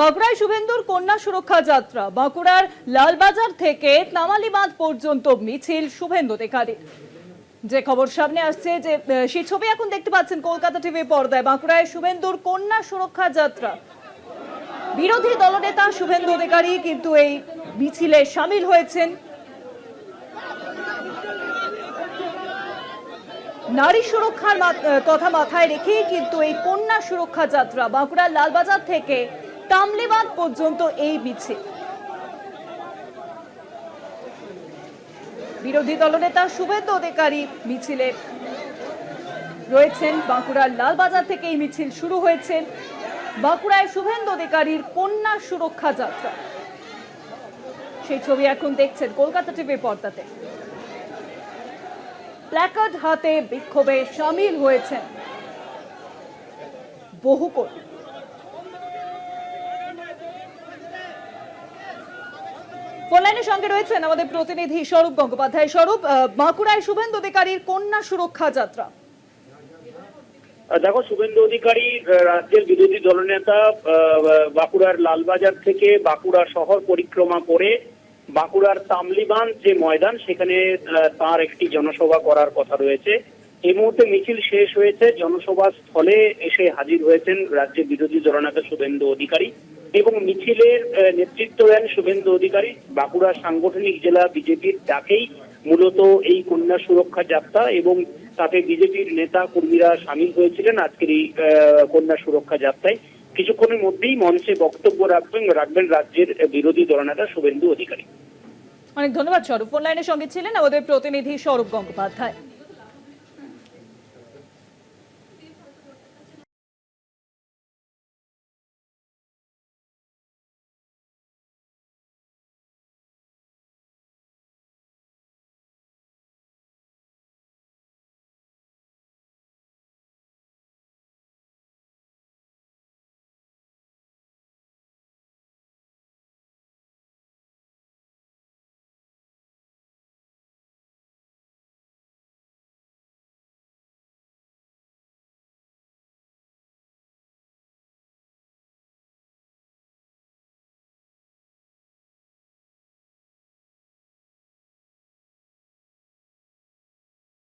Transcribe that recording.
বাঁকুড়ায় শুভেন্দুর কন্যা সুরক্ষা যাত্রা। বাঁকুড়ার লালবাজার থেকে তামালি বাঁধ পর্যন্ত মিছিল শুভেন্দু দেখারি যে খবর সামনে আসছে যে সেই ছবি এখন দেখতে পাচ্ছেন কলকাতা টিভি পর্দায়। বাঁকুড়ায় শুভেন্দুর কন্যা সুরক্ষা যাত্রা। বিরোধী দলনেতা শুভেন্দু অধিকারী কিন্তু এই মিছিলে সামিল হয়েছেন। নারী সুরক্ষার কথা মাথায় রেখেই কিন্তু এই কন্যা সুরক্ষা যাত্রা বাঁকুড়ার লালবাজার থেকে তামলিবাদ পর্যন্ত এই মিছিল বিরোধী দলনেতা শুভেন্দু অধিকারী মিছিলে রয়েছেন। বাঁকুড়ার লালবাজার থেকে এই মিছিল শুরু হয়েছে। বাঁকুড়ায় শুভেন্দু অধিকারীর কন্যা সুরক্ষা যাত্রা। সেই ছবি এখন দেখছেন কলকাতা টিভি পর্দাতে। প্ল্যাকার্ড হাতে বিক্ষোভে সামিল হয়েছেন বহু কর্মী। ফোনলাইনের সঙ্গে রয়েছেন আমাদের প্রতিনিধি স্বরূপ গঙ্গোপাধ্যায়। স্বরূপ বাঁকুড়ায় শুভেন্দু অধিকারীর কন্যা সুরক্ষা যাত্রা। দেখো, শুভেন্দু অধিকারী রাজ্যের বিরোধী দলনেতা বাঁকুড়ার লালবাজার থেকে বাঁকুড়া শহর পরিক্রমা করে বাঁকুড়ার তামলিবান যে ময়দান, সেখানে তার একটি জনসভা করার কথা রয়েছে। এই মুহূর্তে মিছিল শেষ হয়েছে। জনসভা স্থলে এসে হাজির হয়েছেন রাজ্যের বিরোধী দলনেতা শুভেন্দু অধিকারী এবং মিছিলের নেতৃত্ব দেন শুভেন্দু অধিকারী। বাঁকুড়া সাংগঠনিক জেলা বিজেপির ডাকেই মূলত এই কন্যা সুরক্ষা যাত্রা এবং তাতে বিজেপির নেতা কর্মীরা সামিল হয়েছিলেন আজকের এই কন্যা সুরক্ষা যাত্রায়। কিছুক্ষণের মধ্যেই মঞ্চে বক্তব্য রাখবেন রাখবেন রাজ্যের বিরোধী দলনেতা শুভেন্দু অধিকারী। অনেক ধন্যবাদ, স্বরূপ ফোনলাইনের সঙ্গে ছিলেন আমাদের প্রতিনিধি স্বরূপ গঙ্গোপাধ্যায়।